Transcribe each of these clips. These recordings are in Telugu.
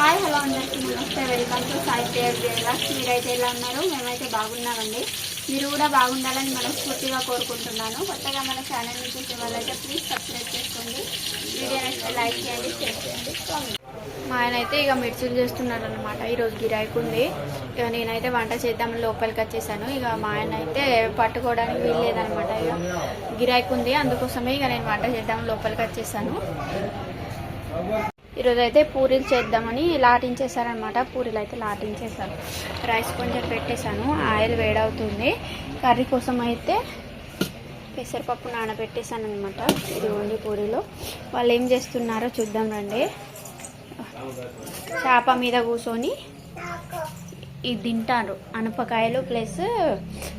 హాయ్ హలో అందరికీ నమస్తే. వెల్కమ్ టు సాయి ప్రేయర్ మీరైతే ఎలా ఉన్నారు? మేమైతే బాగున్నామండి. మీరు కూడా బాగుండాలని మనస్ఫూర్తిగా కోరుకుంటున్నాను. కొత్తగా మన ఛానల్ని చూసే వాళ్ళైతే ప్లీజ్ సబ్స్క్రైబ్ చేసుకోండి. వీడియో నచ్చితే లైక్ చేయండి షేర్ చేయండి. మా ఆయన అయితే ఇక మిర్చిలు చేస్తున్నాడు అనమాట ఈరోజు గిరాయికి ఉంది. ఇక నేనైతే వంట చేద్దామని లోపలికి వచ్చేసాను. ఇక మా ఆయన అయితే పట్టుకోవడానికి వీల్లేదనమాట ఇక గిరాయికి ఉంది. అందుకోసమే ఇక నేను వంట చేద్దామని లోపలికి వచ్చేసాను. ఈరోజు అయితే పూరీలు చేద్దామని లాటించేసారనమాట పూరీలు అయితే లాటించేసాను రైస్ కొంచెం పెట్టేశాను. ఆయిల్ వేడవుతుంది. కర్రీ కోసం అయితే పెసరపప్పు నానబెట్టేశాను అనమాట ఇది ఓన్లీ పూరీలో. వాళ్ళు ఏం చేస్తున్నారో చూద్దాం రండి. చేప మీద కూర్చొని ఇది తింటారు. అనపకాయలు ప్లస్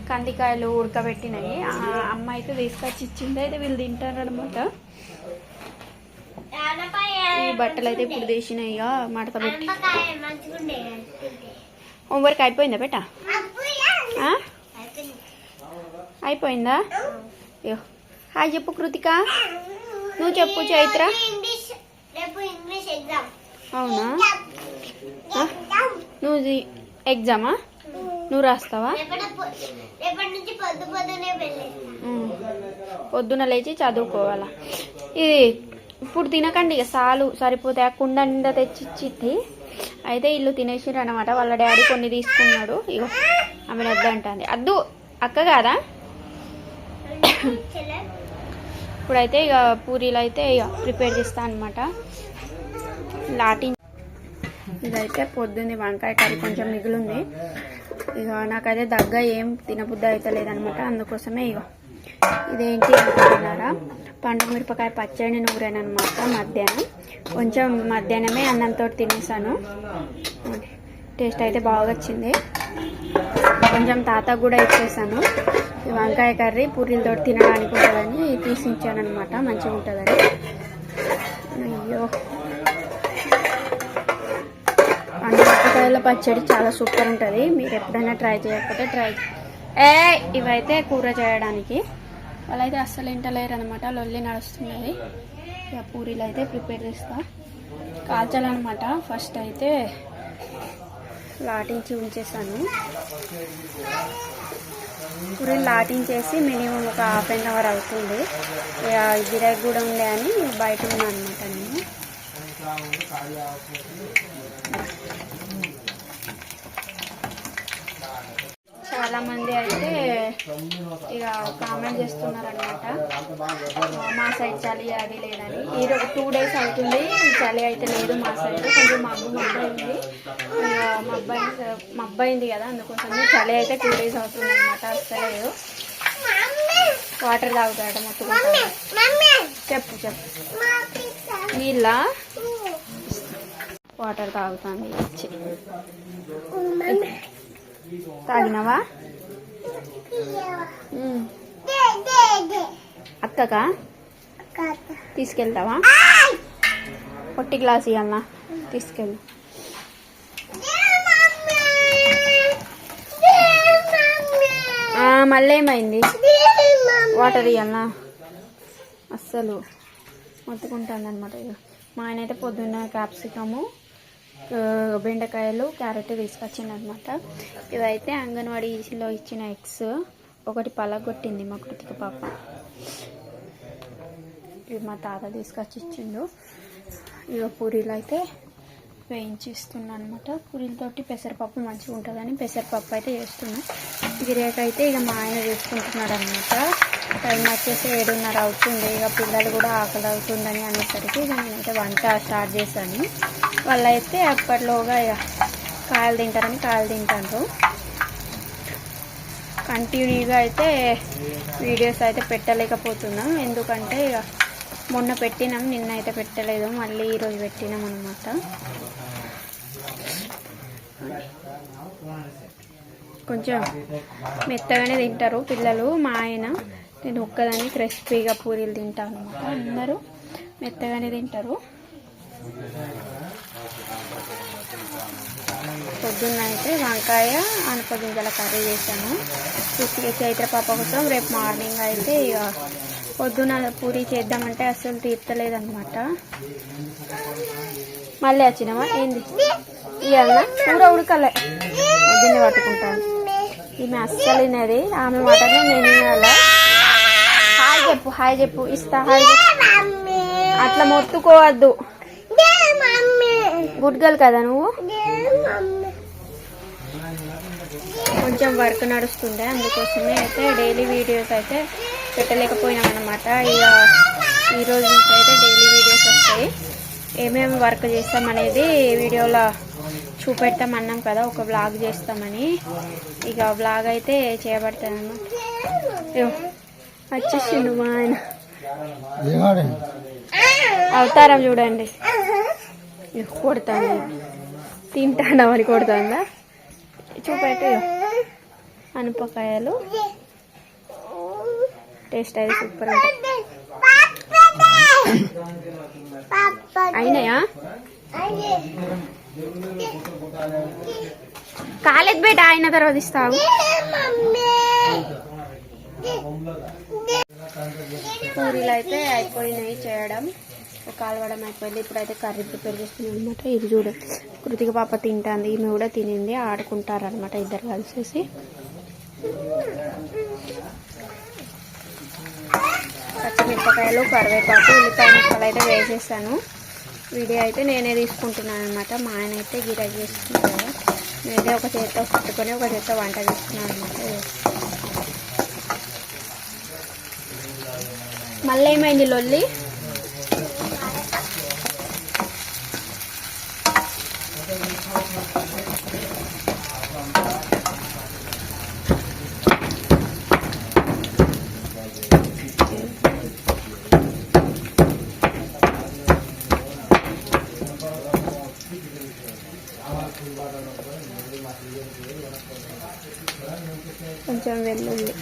కందికాయలు ఉడకబెట్టినాయి ఆ అమ్మ అయితే తీసుకొచ్చి ఇచ్చింది. అయితే వీళ్ళు తింటారు అనమాట ఈ బట్టలు అయితే ఇప్పుడు తీసినాయి ఇక మడత పెట్టి. హోంవర్క్ అయిపోయిందా బేట? ఆ? అయిపోయిందా? అయ్యో హాయ్ చెప్పు కృతిక. నువ్వు చెప్పు చైత్ర. అవునా? నువ్వు ఎగ్జామా? నువ్వు రాస్తావా. పొద్దున లేచి చదువుకోవాలా. ఇది ఇప్పుడు తినకండి ఇక సాలు సరిపోతే ఆ కుండ నిండా తెచ్చి ఇచ్చిద్ది అయితే ఇల్లు తినేసిండ్రు అనమాట వాళ్ళ డాడీ కొన్ని తీసుకున్నాడు. ఇగో ఆమె వద్దంటుంది అద్దు అక్క కాదా? ఇప్పుడైతే ఇక పూరీలు అయితే ఇక ప్రిపేర్ చేస్తా అనమాట లాటి ఇదైతే పొద్దుంది వంకాయ కర్రీ కొంచెం మిగిలింది. ఇక నాకైతే దగ్గ ఏం తినబుద్ధి అయితే లేదనమాట అందుకోసమే ఇక ఇదేంటి అనుకుంటున్నారా? పండు మిరపకాయ పచ్చడి నూరానమాట మధ్యాహ్నం. కొంచెం మధ్యాహ్నమే అన్నంతో తినేసాను. టేస్ట్ అయితే బాగా వచ్చింది కొంచెం తాత కూడా ఇచ్చేసాను. ఈ వంకాయ కర్రీ పూరీలతో తినడానికి ఉంటుందని తీసి మంచిగా ఉంటుందని. అయ్యో. పండుగల పచ్చడి చాలా సూపర్ ఉంటుంది. మీరు ఎప్పుడైనా ట్రై చేయకపోతే ట్రై ఏ ఇవైతే కూర చేయడానికి. వాళ్ళైతే అస్సలు ఇంటలేరు అనమాట లొల్లి నడుస్తున్నది. ఇక పూరీలు అయితే ప్రిపేర్ చేస్తా. కాల్చాలన్నమాట. ఫస్ట్ అయితే లాటించి ఉంచేసాను. పూరీలు లాటించేసి మినిమం ఒక హాఫ్ అన్ అవర్ అవుతుంది. ఇక గిరాకీ కూడా ఉండే అని బయట ఉన్నాను అనమాట నేను. చాలా మంది అయితే ఇక కామెంట్ చేస్తున్నారు అనమాట మా సైడ్ చలి అది లేదని. ఈ రోజు టూ డేస్ అవుతుంది. చలి అయితే లేదు మా సైడ్ కొంచెం మబ్బు మబ్బు ఇక మబ్బు మబ్బు అయింది కదా అందుకోసం చలి అయితే టూ డేస్ అవుతుంది అనమాట అస్సలేదు వాటర్ తాగుతాడట మొత్తుకుంటాడు చెప్పు చెప్పు. నీళ్ళ వాటర్ తాగుతాను వచ్చి తాగినావా. అక్కకా? తీసుకెళ్తావా? పొట్టి గ్లాస్ ఇవ్వాలనా తీసుకెళ్ళు. మళ్ళీ ఏమైంది వాటర్ ఇవ్వాలనా అస్సలు. మొత్తుకుంటాను అనమాట ఇక మా ఆయన అయితే పొద్దున్న క్యాప్సికము బెండకాయలు క్యారెట్ తీసుకొచ్చింది అనమాట ఇవైతే అంగన్వాడీలో ఇచ్చిన ఎగ్స్. ఒకటి పలగొట్టింది మా కృతిక పాప. ఇవి మా తాత తీసుకొచ్చి ఇచ్చిండు ఇక పూరీలు అయితే వేయించిస్తున్నా అనమాట పూరీలతోటి పెసరపప్పు మంచిగా ఉంటుందని పెసరపప్పు అయితే చేస్తున్నాను గిరేకైతే ఇక మా ఆయన చేసుకుంటున్నాడు అనమాట టైం వచ్చేసి ఏడున్నర అవుతుంది. ఇక పిల్లలు కూడా ఆకలి అవుతుందని అనేసరికి ఇక నేనైతే వంట స్టార్ట్ చేశాను. వాళ్ళైతే అప్పట్లోగా ఇక కాయలు తింటారని కాయలు తింటారు. కంటిన్యూగా అయితే వీడియోస్ అయితే పెట్టలేకపోతున్నాం. ఎందుకంటే ఇక మొన్న పెట్టినాం నిన్న అయితే పెట్టలేదు. మళ్ళీ ఈరోజు పెట్టినాం అనమాట కొంచెం మెత్తగానే తింటారు పిల్లలు. మా ఆయన నేను ఒక్కదాన్ని క్రిస్పీగా పూరీలు తింటాను అనమాట అందరూ మెత్తగానే తింటారు. పొద్దున్న అయితే వంకాయ అనపగింజల కర్రీ చేశాను. చైత్ర పాప కోసం రేపు మార్నింగ్ అయితే ఇక పొద్దున పూరి చేద్దామంటే అసలు తీర్చలేదన్నమాట. మళ్ళీ వచ్చినామా ఏంది? ఇవ్వాలనా కూర ఉడకలే. పొద్దున్నే పట్టుకుంటాను. ఈమె అస్సలు తినది. ఆమె మాటనే నేను వినాలా చెప్పు హాయ్ చెప్పు ఇస్తా హాయ్ అట్లా మొత్తుకోవద్దు. గుడ్ గర్ల్ కదా నువ్వు? కొంచెం వర్క్ నడుస్తుంది అందుకోసమే అయితే డైలీ వీడియోస్ అయితే పెట్టలేకపోయినాం అనమాట ఇక ఈ రోజు నుంచి అయితే డైలీ వీడియోస్ వస్తాయి. ఏమేమి వర్క్ చేస్తామనేది వీడియోలో చూపెడతాం అన్నాం కదా ఒక వ్లాగ్ చేస్తామని. ఇక వ్లాగ్ అయితే చేయబడుతుంది వచ్చేసిండు మా ఆయన. అవతారం చూడండి. కొడుతుంది తింటాడా మరి కొడుతుందా? చూపెట్టు అనపకాయలు. టేస్ట్ అయితే సూపర్ అయినాయా? కాలేదు బేట అయిన తర్వాత ఇస్తావు. పూరీలు అయితే అయిపోయినాయి చేయడం. కాలవడం అయిపోయింది. ఇప్పుడైతే కర్రీ ప్రిపేర్ చేస్తున్నాం అనమాట ఇది చూడ కృతిక పాప తింటాంది. ఈమె కూడా తినింది. ఆడుకుంటారనమాట ఇద్దరు కలిసేసి. పచ్చిమిరపకాయలు కరివేపాకు ఉల్లిపాయ ముక్కలు అయితే వేసేసాను. వీడియో అయితే నేనే తీసుకుంటున్నాను అనమాట మా ఆయన అయితే గిరాకీ చేస్తున్నాను నేనే ఒక చేత్తో పట్టుకొని ఒక చేత్తో వంట చేస్తున్నాను అనమాట మళ్ళీ ఏమైంది లొల్లి కొంచెం వెల్లుల్లి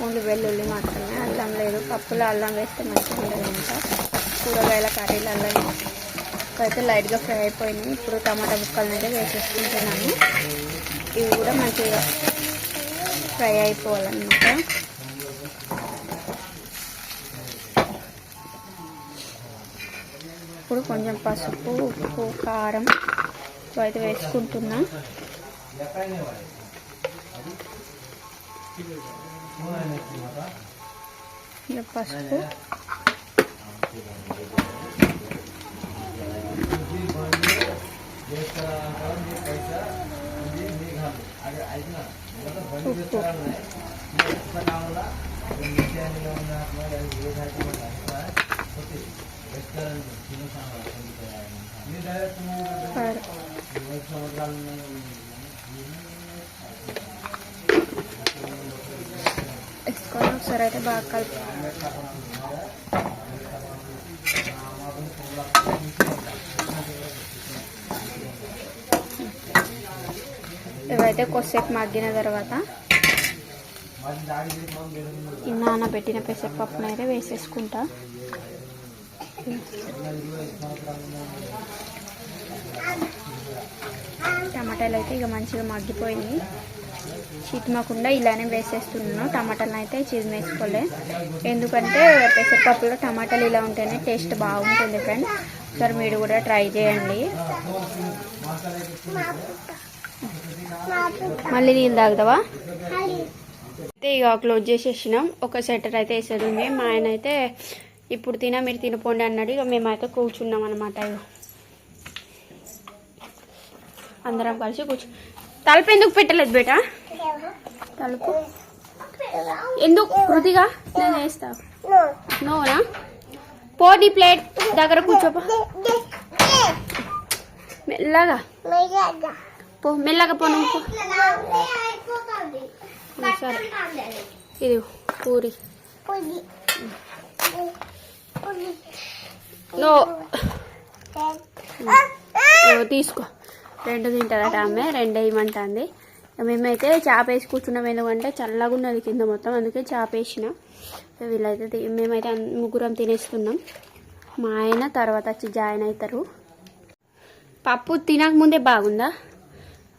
ఓన్లీ వెల్లుల్లి మాత్రమే అల్లం లేదు. పప్పులో అల్లం వేస్తే మంచిగా ఉండదంట కూరగాయల కర్రీలు అల్లం అయితే లైట్గా ఫ్రై అయిపోయినాయి ఇప్పుడు టమాటా ముక్కలను అయితే వేసేసుకుంటున్నాను. ఇవి కూడా మంచిగా ఫ్రై అయిపోవాలన్నమాట. ఇప్పుడు కొంచెం పసుపు ఉప్పు కారం అయితే వేసుకుంటున్నా. ఇక పసుపు ఉప్పు కారం వేసుకొని ఒకసారి అయితే బాగా కలిపి ఇవైతే కొద్దిసేపు మగ్గిన తర్వాత నానబెట్టిన పెసరపప్పును అయితే వేసేసుకుంటా. టమాటాలు అయితే ఇక మంచిగా మగ్గిపోయినాయి. చిట్మకుండా ఇలానే వేసేస్తున్నాను. టమాటాలను అయితే చిదిమేసుకోలే. ఎందుకంటే పెసరపప్పులో టమాటాలు ఇలా ఉంటేనే టేస్ట్ బాగుంటుంది ఫ్రెండ్ ఒకసారి మీరు కూడా ట్రై చేయండి. మళ్ళీ నీళ్ళు తాగుతావా? అయితే ఇక క్లోజ్ చేసేసినాం. ఒక సెటర్ అయితే వేసేది ఉంది మా ఆయన అయితే ఇప్పుడు తిన మీరు తినిపోండి అన్నాడు. ఇక మేమైతే కూర్చున్నాం అనమాట ఇక అందరం కలిసి కూర్చు తలుపు ఎందుకు పెట్టలేదు బేటా? తలుపు? ఎందుకు? కృతిగా నేను వేస్తా. నోనా పోనీ ప్లేట్ దగ్గర కూర్చోపో. మెల్లగా. పో మెల్లగా పో నువ్వు పో. సరే. ఇది పూరి. నో. తీసుకో. రెండు తింటారట ఆమె రెండు వేయమంటుంది మేమైతే చేప వేసి కూర్చున్నాం ఎందుకంటే చల్లగా ఉన్నది కింద మొత్తం అందుకే చేప వేసిన. వీళ్ళైతే మేమైతే ముగ్గురం తినేస్తున్నాం. మా ఆయన తర్వాత వచ్చి జాయిన్ అవుతారు పప్పు తినక ముందే బాగుందా?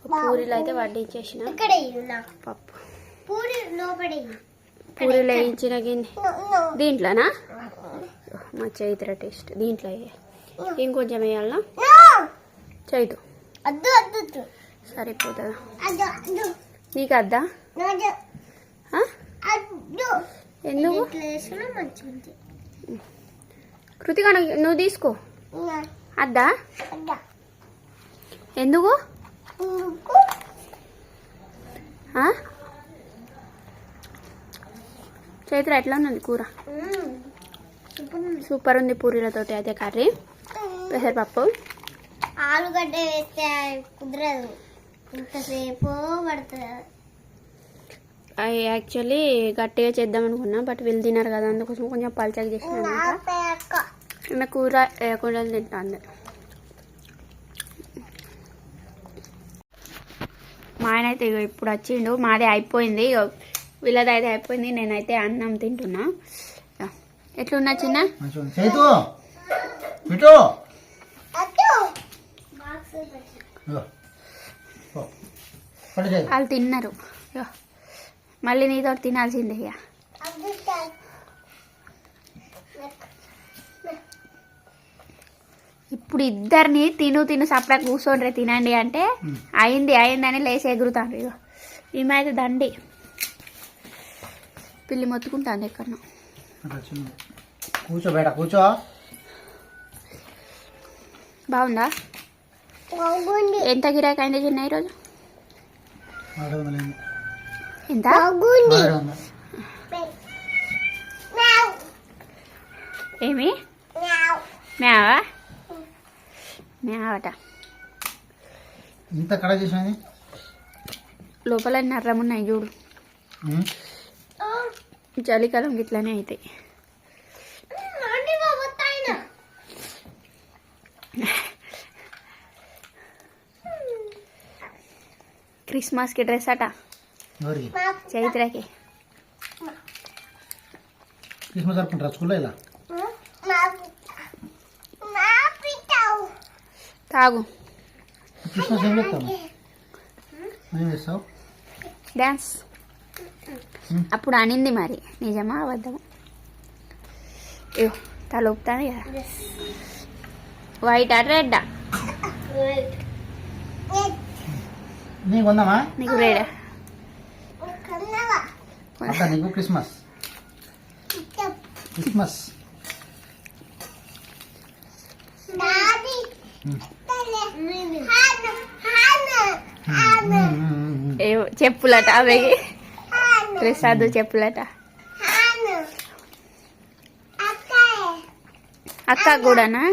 పూరీలు అయితే వడ్డించేసిన. పప్పు. పూరీలు వేయించిన గిన్నె. దీంట్లోనా? మా చైత్ర టేస్ట్ దీంట్లో. ఇంకొంచెం వేయాలనా? చైతు. అద్దు సరిపోతుందా నీకు అద్దా? ఎందుకు నువ్వు? తీసుకో. అద్దా? ఎందుకు? చైత్ర ఎట్లా ఉన్నది కూర? సూపర్ ఉంది పూరీలతోటి అయితే కర్రీ. పెసరపప్పు. ఆలుగడ్డ వేస్తే కుదరదు. ఇంతసేపు పడుతుంది. అవి యాక్చువల్లీ గట్టిగా చేద్దాం అనుకున్నా బట్ వీళ్ళు తిన్నారు కదా అందుకోసం కొంచెం పల్చగా చేసిన కూర వేయకుండా తింటాంది. మా ఆయన అయితే ఇగో ఇప్పుడు వచ్చిండు. మాది అయిపోయింది. ఇగో వీళ్ళది అయితే అయిపోయింది. నేనైతే అన్నం తింటున్నా. ఎట్లున్నా చిన్న మంచిగా ఉంది. చైతు ఇటు ఇగో. పో. పట్టు చైతు. వాళ్ళు తిన్నారు. మళ్ళీ నీతో తినాల్సిందే ఇక. ఇప్పుడు ఇద్దరిని తిను తిను సప్లై కూర్చోండి తినండి అంటే అయింది అయిందని లేచి ఎగురుతాను ఇగో ఈమె దండి. పిల్లి మొత్తుకుంటాను ఎక్కడో అట్లా చిన్న. కూర్చో బేట కూర్చో. బాగుందా? ఎంత గిరాకీ అయింది చిన్న ఈరోజు. ఎంత. ఏమి? మేవా మేవట ఇంత కడ చేసినది? లోపల నర్రమున్నాయి చూడు. చలికాలం ఇట్లానే అవుతాయి క్రిస్మస్కి డ్రెస్ అట. చైత్రకి. క్రిస్మస్ జరుపుకుంటారా స్కూల్లో ఇలా? తాగు. క్రిస్మస్ ఏం చేస్తాము ఏం చేస్తావు? డ్యాన్స్. అప్పుడు అనింది మరి. నిజమా అబద్ధమా? ఇగో తల ఊపుతాను కదా. వైట్ ఆ రెడ్ నీకు ఉందామా నీకు రెడ్ అక్క నీకు క్రిస్మస్. క్రిస్మస్. చెప్పులట అవి. ప్రసాద్ చెప్పులట. అక్క కూడానా.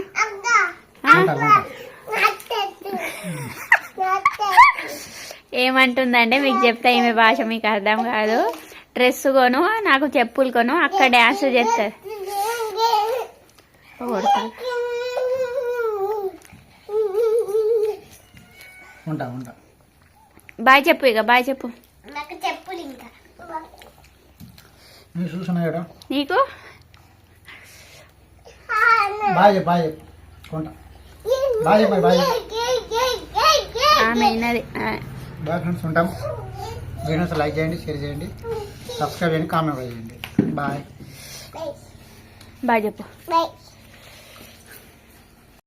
ఏమంటుందంటే మీకు చెప్తే ఈమె భాష మీకు అర్థం కాదు. డ్రెస్ కొను నాకు చెప్పులు కొను అక్క డ్యాన్స్ చేస్తారు బాయ్ చెప్పు ఇక బాయ్ చెప్పు. నాకు ఆమె అయినది ఆ, బాయ్ ఫ్రెండ్స్ ఉంటాం. వీడియోస్ లైక్ చేయండి షేర్ చేయండి. సబ్స్క్రైబ్ చేయండి కామెంట్ చేయండి. బాయ్ బాయ్ చెప్పు.